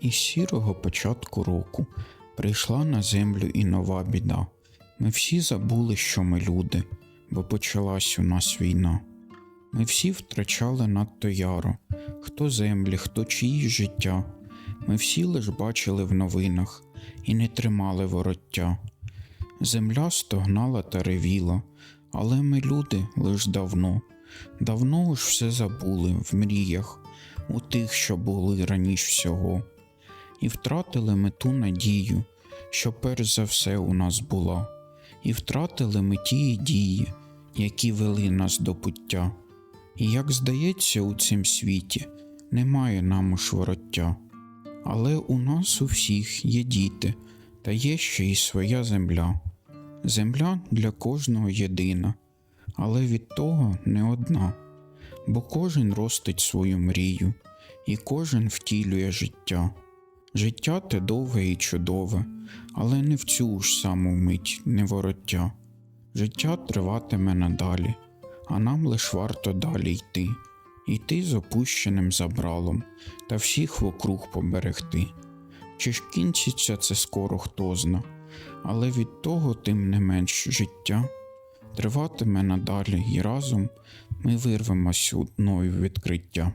Із сірого початку року прийшла на землю і нова біда. Ми всі забули, що ми люди, бо почалась у нас війна. Ми всі втрачали надто яро, хто землі, хто чиїсь життя. Ми всі лиш бачили в новинах і не тримали вороття. Земля стогнала та ревіла, але ми люди лиш давно, давно уж все забули в мріях, у тих, що були раніш всього, і втратили ми ту надію, що перш за все у нас була, і втратили ми ті дії, які вели нас до пуття. І як здається, у цім світі немає нам уж вороття. Але у нас у всіх є діти, та є ще й своя земля. Земля для кожного єдина, але від того не одна, бо кожен ростить свою мрію, і кожен втілює життя. Життя те довге і чудове, але не в цю ж саму мить не вороття. Життя триватиме надалі, а нам лиш варто далі йти, йти з опущеним забралом та всіх вокруг поберегти. Чи ж кінчиться це скоро хто зна, але від того тим не менш життя триватиме надалі, і разом ми вирвемось у нові відкриття.